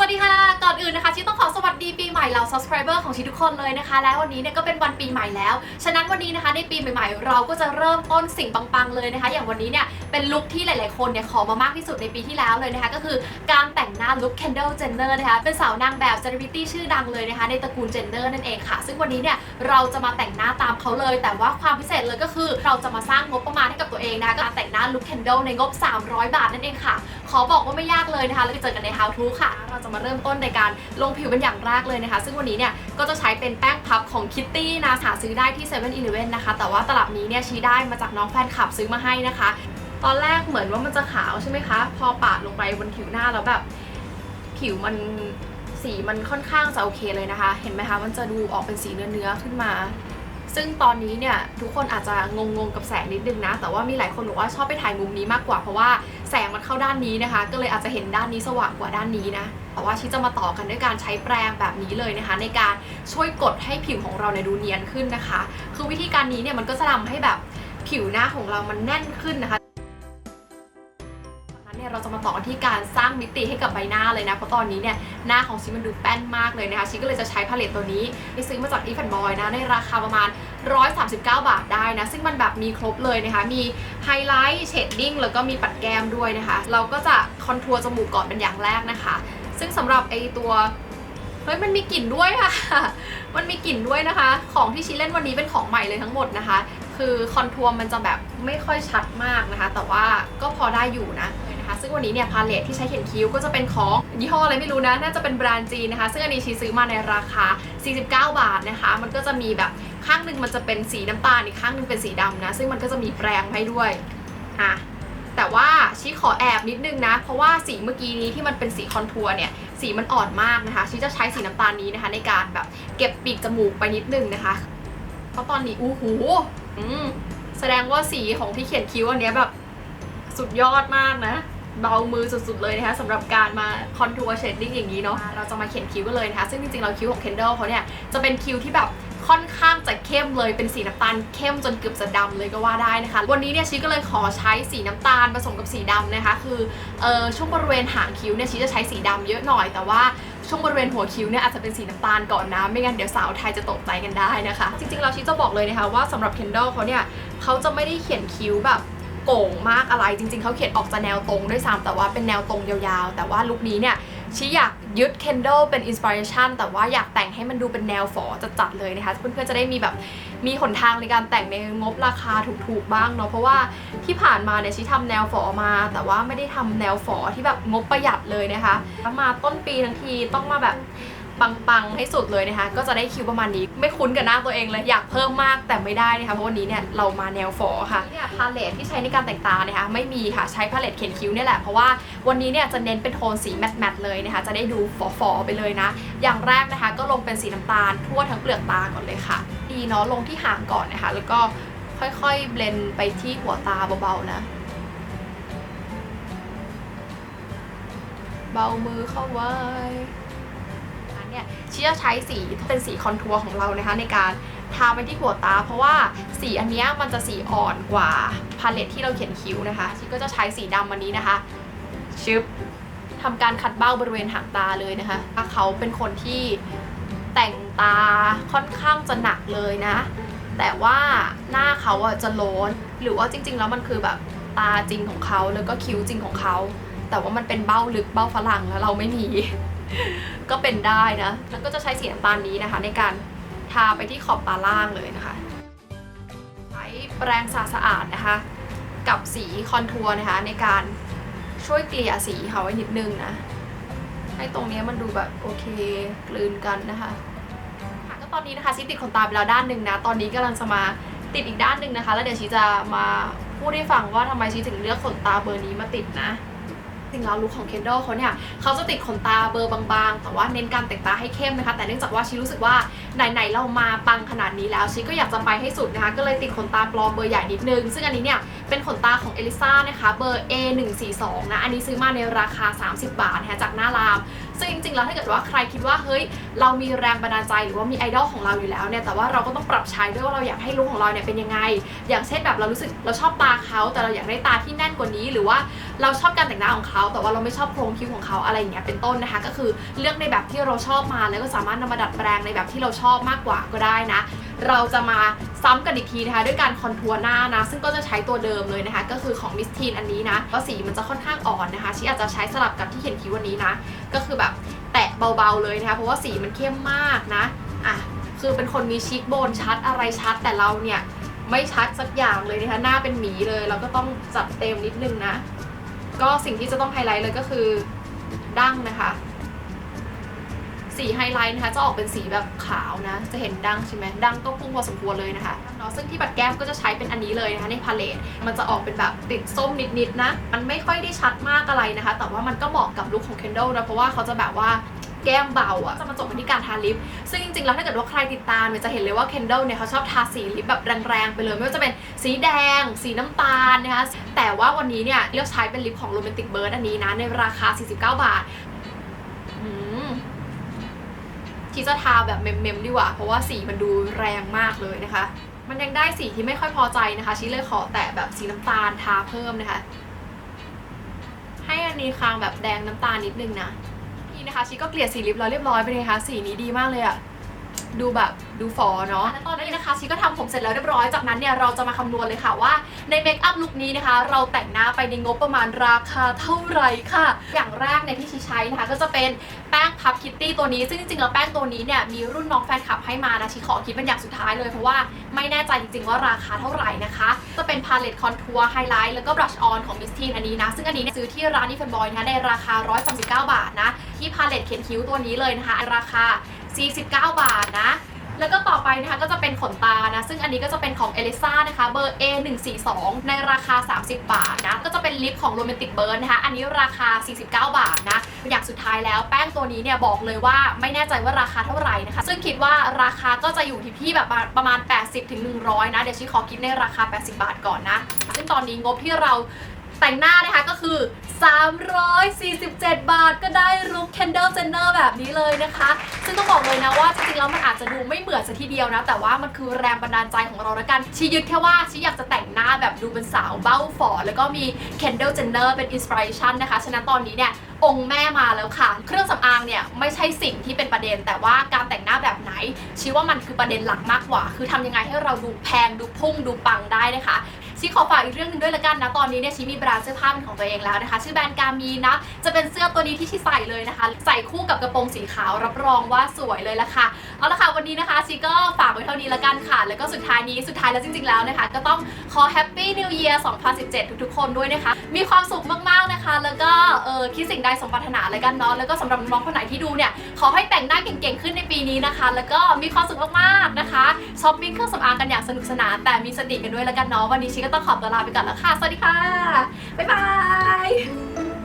สวัสดีค่ะ ก่อนอื่นนะคะชิต้องขอสวัสดีปีใหม่เหล่า subscriber ของชิทุกคนเลยนะคะ และวันนี้เนี่ยก็เป็นวันปีใหม่แล้ว ฉะนั้นวันนี้นะคะในปีใหม่ๆ เราก็จะเริ่มต้นสิ่งปังๆเลยนะคะ อย่างวันนี้เนี่ยเป็นลุคที่หลายๆคนเนี่ยขอมามากที่สุดในปีที่แล้วเลยนะคะ ก็คือการแต่งหน้าลุค Kendall Jenner นะคะ เป็นสาวนางแบบ celebrity ชื่อดังเลยนะคะ ในตระกูล Jenner นั่นเองค่ะ ซึ่งวันนี้เนี่ยเราจะมาแต่งหน้าตามเขาเลย แต่ว่าความพิเศษเลยก็คือ เราจะมาสร้างงบประมาณให้กับตัวเองนะคะการแต่งหน้าลุค Kendall ในงบ 300 บาทนั่นเองค่ะ ขอบอกว่าไม่ยากเลยนะคะ แล้วไปเจอกันใน How to ค่ะ เราจะมาเริ่มต้นในการลงผิวเป็นอย่างแรกเลยนะคะ ซึ่งวันนี้เนี่ยก็จะใช้เป็นแป้งพับของ Kitty นะหาซื้อได้ที่7 e เ e ่ e อนะคะ แต่ว่าตลับนี้เนี่ยชี้ได้มาจากน้องแฟนคลับซื้อมาให้นะคะ ตอนแรกเหมือนว่ามันจะขาวใช่ไหมคะ พอปาดลงไปบนผิวหน้าแล้วแบบผิวมันสีมันค่อนข้างจะโอเคเลยนะคะ เห็นไหมคะ มันจะดูออกเป็นสีเนื้อๆขึ้นมา ซึ่งตอนนี้เนี่ยทุกคนอาจจะงงๆกับแสงนิดนึงนะ แต่ว่ามีหลายคนบอกว่าชอบไปถ่ายมุมนี้มากกว่าเพราะว่าแสงมันเข้าด้านนี้นะคะ ก็เลยอาจจะเห็นด้านนี้สว่างกว่าด้านนี้นะแต่ว่าชิจะมาต่อกันด้วยการใช้แปรงแบบนี้เลยนะคะ ในการช่วยกดให้ผิวของเราเนี่ยดูเนียนขึ้นนะคะ คือวิธีการนี้เนี่ยมันก็จะทำให้แบบผิวหน้าของเรามันแน่นขึ้นนะคะ เนี่ยเราจะมาต่อกันที่การสร้างมิติให้กับใบหน้าเลยนะ เพราะตอนนี้เนี่ยหน้าของชิมันดูแป้นมากเลยนะคะชิก็เลยจะใช้พาเลตตัวนี้ไปซื้อมาจากอีฟ n นบอยนะในราคาประมาณ 139 บาทได้นะ ซึ่งมันแบบมีครบเลยนะคะ มีไฮไลท์เชดดิ้งแล้วก็มีปัดแก้มด้วยนะคะ เราก็จะคอนทัวร์จมูกก่อนเป็นอย่างแรกนะคะ ซึ่งสำหรับไอตัวเฮ้ยมันมีกลิ่นด้วยค่ะ มันมีกลิ่นด้วยนะคะ ของที่ชิเล่นวันนี้เป็นของใหม่เลยทั้งหมดนะคะ คือคอนทัวร์มันจะแบบไม่ค่อยชัดมากนะคะ แต่ว่าก็พอได้อยู่นะ นะคะ ซึ่งวันนี้เนี่ยพาเลตที่ใช้เขียนคิ้วก็จะเป็นของยี่ห้ออะไรไม่รู้นะ น่าจะเป็นแบรนด์จีนนะคะ ซึ่งอันนี้ชีซื้อมาในราคา 49 บาทนะคะ มันก็จะมีแบบข้างหนึ่งมันจะเป็นสีน้ำตาลอีกข้างหนึ่งเป็นสีดำนะ ซึ่งมันก็จะมีแปรงให้ด้วยอะแต่ว่าชีขอแอบนิดนึงนะ เพราะว่าสีเมื่อกี้นี้ที่มันเป็นสีคอนทัวร์เนี่ย สีมันอ่อนมากนะคะ ชีจะใช้สีน้ำตาลนี้นะคะ ในการแบบเก็บปีกจมูกไปนิดนึงนะคะเพราะตอนนี้อู้หูแสดงว่าสีของที่เขียนคิ้วอันเนี้ยแบบสุดยอดมากนะ เบามือสุดๆเลยนะคะสำหรับการมาคอนทัวร์เชดดิ้งอย่างนี้เนาะเราจะมาเขียนคิ้วกันเลยนะคะ ซึ่งจริงๆเราคิ้วของ Kendall เขาเนี่ยจะเป็นคิ้วที่แบบค่อนข้างจะเข้มเลยเป็นสีน้ำตาลเข้มจนเกือบจะดำเลยก็ว่าได้นะคะ วันนี้เนี่ยชีก็เลยขอใช้สีน้ำตาลผสมกับสีดำนะคะ คือเออช่วงบริเวณหางคิ้วเนี่ยชีจะใช้สีดำเยอะหน่อย แต่ว่าช่วงบริเวณหัวคิ้วเนี่ยอาจจะเป็นสีน้ำตาลก่อนนะไม่งั้นเดี๋ยวสาวไทยจะตกใจกันได้นะคะ จริงๆเราชีจะบอกเลยนะคะว่าสำหรับ Kendall เขาเนี่ยเขาจะไม่ได้เขียนคิ้วแบบ โก่งมากอะไร จริง ๆเขาเขียนออกจะแนวตรงด้วยซ้ำแต่ว่าเป็นแนวตรงยาวๆ แต่ว่าลุคนี้เนี่ยชีอยากยึด Kendall เป็นอินสปิเรชันแต่ว่าอยากแต่งให้มันดูเป็นแนวฝอจัดๆเลยนะคะเพื่อนๆจะได้มีแบบมีหนทางในการแต่งในงบราคาถูกๆบ้างเนาะเพราะว่าที่ผ่านมาเนี่ยชีทำแนวฝอมา แต่ว่าไม่ได้ทำแนวฝอที่แบบงบประหยัดเลยนะคะมาต้นปีทั้งทีต้องมาแบบ ปังๆให้สุดเลยนะคะ ก็จะได้คิวประมาณนี้ ไม่คุ้นกับหน้าตัวเองเลยอยากเพิ่มมากแต่ไม่ได้นะคะเพราะวันนี้เนี่ยเรามาแนวฝอค่ะเนี่ยพาเลตที่ใช้ในการแต่งตานะคะไม่มีค่ะใช้พาเลตเขียนคิ้วเนี่ยแหละเพราะว่าวันนี้เนี่ยจะเน้นเป็นโทนสีแมตต์เลยนะคะจะได้ดูฝอๆไปเลยนะ อย่างแรกนะคะก็ลงเป็นสีน้ำตาลทั่วทั้งเปลือกตาก่อนเลยค่ะ ดีเนาะลงที่หางก่อนนะคะ แล้วก็ค่อยๆเบลนไปที่หัวตาเบาๆนะ เบามือเข้าไว้ เนี่ยชีจะใช้สีเป็นสีคอนทัวร์ของเรานะคะในการทาไปที่หัวตา เพราะว่าสีอันนี้มันจะสีอ่อนกว่าพาเลตที่เราเขียนคิ้วนะคะชีก็จะใช้สีดำอันนี้นะคะชึบทำการคัดเบ้าบริเวณหางตาเลยนะคะเขาเป็นคนที่แต่งตาค่อนข้างจะหนักเลยนะ แต่ว่าหน้าเขาอะจะโลนหรือว่าจริง ๆ แล้วมันคือแบบตาจริงของเขาแล้วก็คิ้วจริงของเขา แต่ว่ามันเป็นเบ้าลึกเบ้าฝรั่งแล้วเราไม่มี ก็เป็นได้นะ แล้วก็จะใช้สีน้ำตาลนี้นะคะ ในการทาไปที่ขอบตาล่างเลยนะคะ ใช้แปรงสะสะอาดนะคะ กับสีคอนทัวร์นะคะ ในการช่วยเกลี่ยสีเขาไว้นิดนึงนะ ให้ตรงนี้มันดูแบบโอเคกลืนกันนะคะค่ะก็ตอนนี้นะคะชิติดขนตาไปแล้วด้านหนึ่งนะ ตอนนี้กำลังจะมาติดอีกด้านหนึ่งนะคะ แล้วเดี๋ยวชีจะมาพูดให้ฟังว่าทำไมชีถึงเลือกขนตาเบอร์นี้มาติดนะ ริงแล้วลุคของเคนดอลเขาเนี่ยเขาจะติดขนตาเบอร์บางๆ แต่ว่าเน้นการแต่งตาให้เข้มนะคะ แต่เนื่องจากว่าชีรู้สึกว่าไหนๆเรามาปังขนาดนี้แล้วชีก็อยากจะไปให้สุดนะคะ ก็เลยติดขนตาปลอมเบอร์ใหญ่นิดนึง ซึ่งอันนี้เนี่ยเป็นขนตาของเอลิซ่านะคะ เบอร์ A142 นะ อันนี้ซื้อมาในราคา 30 บาทนะคะจากหน้าราม ซึ่งจริงๆแล้วถ้าเกิดว่าใครคิดว่าเฮ้ยเรามีแรงบันดาลใจหรือว่ามีไอดอลของเราอยู่แล้วเนี่ยแต่ว่าเราก็ต้องปรับใช้ด้วยว่าเราอยากให้ลุคของเราเนี่ยเป็นยังไง อย่างเช่นแบบเรารู้สึกเราชอบตาเขาแต่เราอยากได้ตาที่แน่นกว่านี้ หรือว่าเราชอบการแต่งหน้าของเขาแต่ว่าเราไม่ชอบโครงคิ้วของเขาอะไรอย่างเงี้ยเป็นต้นนะคะ ก็คือเลือกในแบบที่เราชอบมาแล้วก็สามารถนำมาดัดแปลงในแบบที่เราชอบมากกว่าก็ได้นะ เราจะมาซ้ำกันอีกทีนะคะด้วยการคอนทัวร์หน้านะซึ่งก็จะใช้ตัวเดิมเลยนะคะ ก็คือของมิสทีนอันนี้นะก็สีมันจะค่อนข้างอ่อนนะคะชีอาจจะใช้สลับกับที่เขียนคิววันนี้นะ ก็คือแบบแตะเบาๆเลยนะคะเพราะว่าสีมันเข้มมากนะอะคือเป็นคนมีชิคโบนชัดอะไรชัดแต่เราเนี่ยไม่ชัดสักอย่างเลยนะคะหน้าเป็นหมีเลยเราก็ต้องจัดเต็มนิดนึงนะ ก็สิ่งที่จะต้องไฮไลท์เลยก็คือดั้งนะคะ สีไฮไลท์นะคะจะออกเป็นสีแบบขาวนะ จะเห็นดังใช่ไหมดังก็พุ่งพอสมควรเลยนะคะเนาะซึ่งที่ปัดแก้มก็จะใช้เป็นอันนี้เลยนะคะในพาเลตมันจะออกเป็นแบบติดส้มนิดๆนะ มันไม่ค่อยได้ชัดมากอะไรนะคะ แต่ว่ามันก็เหมาะกับลุคของ Kendall นะเพราะว่าเขาจะแบบว่าแก้มเบาอะจะมาจบที่การทาลิป ซึ่งจริงๆ แล้วถ้าเกิดว่าใครติดตามเนี่ยจะเห็นเลยว่า Kendall เนี่ยเขาชอบทาสีลิปแบบแรงๆ ไปเลย ไม่ว่าจะเป็นสีแดง สีน้ำตาลนะคะ แต่ว่าวันนี้เนี่ยเลือกใช้เป็นลิปของ Romantic Bird อันนี้นะ ในราคา 49 บาท ที่จะทาแบบเมมๆดีกว่า เพราะว่าสีมันดูแรงมากเลยนะคะ มันยังได้สีที่ไม่ค่อยพอใจนะคะชี้เลยขอแตะแบบสีน้ำตาลทาเพิ่มนะคะ ให้อันนี้คางแบบแดงน้ำตาลนิดนึงนะนี่นะคะชีก็เกลี่ยสีลิปแล้วเรียบร้อยไปเลยค่ะสีนี้ดีมากเลยอะ ดูแบบดูฟอเนาะและตอนนี้นะคะชีก็ทำผมเสร็จแล้วเรียบร้อย จากนั้นเนี่ยเราจะมาคำนวณเลยค่ะว่าในเมคอัพลุคนี้นะคะ เราแต่งหน้าไปในงบประมาณราคาเท่าไหร่ค่ะ อย่างแรกในยที่ชีใช้นะคะ ก็จะเป็นแป้งพับคิตตี้ตัวนี้ ซึ่งจริงๆแล้วแป้งตัวนี้เนี่ยมีรุ่นน้องแฟนคลับให้มานะชีขอคิดเป็นอย่างสุดท้ายเลยเพราะว่าไม่แน่ใจจริงๆว่าราคาเท่าไหร่นะคะ จะเป็นพาเลตคอนทัวร์ไฮไลท์แล้วก็บลัชออนของมิสทีนอันนี้นะซึ่งอันนี้ซื้อที่ร้านนิฟนบอยนะคะในราคา 139 บาทนะที่พาเลตเขียนคิ้วตัวนี้เลยนะคะราคา 49 บาทนะ แล้วก็ต่อไปนะคะก็จะเป็นขนตานะ ซึ่งอันนี้ก็จะเป็นของเอลิซ่านะคะ เบอร์ A142 ในราคา 30 บาทนะ ก็จะเป็นลิปของโรแมนติกเบิร์นนะคะ อันนี้ราคา 49 บาทนะ อย่างสุดท้ายแล้วแป้งตัวนี้เนี่ยบอกเลยว่าไม่แน่ใจว่าราคาเท่าไหร่นะคะ ซึ่งคิดว่าราคาก็จะอยู่ที่พี่แบบประมาณ 80ถึง100 นะ เดี๋ยวชี้ขอคิดในราคา 80 บาทก่อนนะ ซึ่งตอนนี้งบที่เรา แต่งหน้านะคะก็คือ 347 บาทก็ได้ลุค Kendall Jenner แบบนี้เลยนะคะ ซึ่งต้องบอกเลยนะว่าจริงๆแล้วมันอาจจะดูไม่เหมือนซะทีเดียวนะ แต่ว่ามันคือแรงบันดาลใจของเราล้วกันชียึดแค่ว่าชีอยากจะแต่งหน้าแบบดูเป็นสาวเบ้าฝอ แล้วก็มี Kendall Jenner เป็นอินสปิเรชันนะคะ ฉะนั้นตอนนี้เนี่ยองค์แม่มาแล้วค่ะ เครื่องสำอางเนี่ยไม่ใช่สิ่งที่เป็นประเด็น แต่ว่าการแต่งหน้าแบบไหนชี้ว่ามันคือประเด็นหลักมากกว่า คือทำยังไงให้เราดูแพงดูพุ่งดูปังได้นะคะ ชีขอฝากอีกเรื่องหนึงด้วยละกันนะตอนนี้เนี่ยชีมีแบรนด์เสื้อผ้าเป็นของตัวเองแล้วนะคะ ชื่อแบรนด์กามีนะ จะเป็นเสื้อตัวนี้ที่ชีใส่เลยนะคะ ใส่คู่กับกระโปรงสีขาวรับรองว่าสวยเลยละค่ะเอาละค่ะวันนี้นะคะชีก็ฝากไว้เท่านี้ละกันค่ะ แล้วก็สุดท้ายนี้สุดท้ายแล้วจริง ๆแล้วนะคะ ก็ต้องขอ Happy New Year 2017 ทุกๆ คนด้วยนะคะ มีความสุขมากๆนะคะ แล้วก็เออคิดสิ่งใดสมปรารถนาเลยกันเนาะแล้วก็สำหรับน้องๆคนไหนที่ดูเนี่ยขอให้แต่งหน้าเก่งๆขึ้นในปีนี้นะคะ แล้วก็มีความสุขมากๆนะคะช้อปปิ้งเครื่องสำอางกันอย่างสนุกสนานแต่มีสติกันด้วยละกันเนาะวันนี้ชีก็ต้องขอตัวลาไปก่อนแล้วค่ะ สวัสดีค่ะ บ๊ายบาย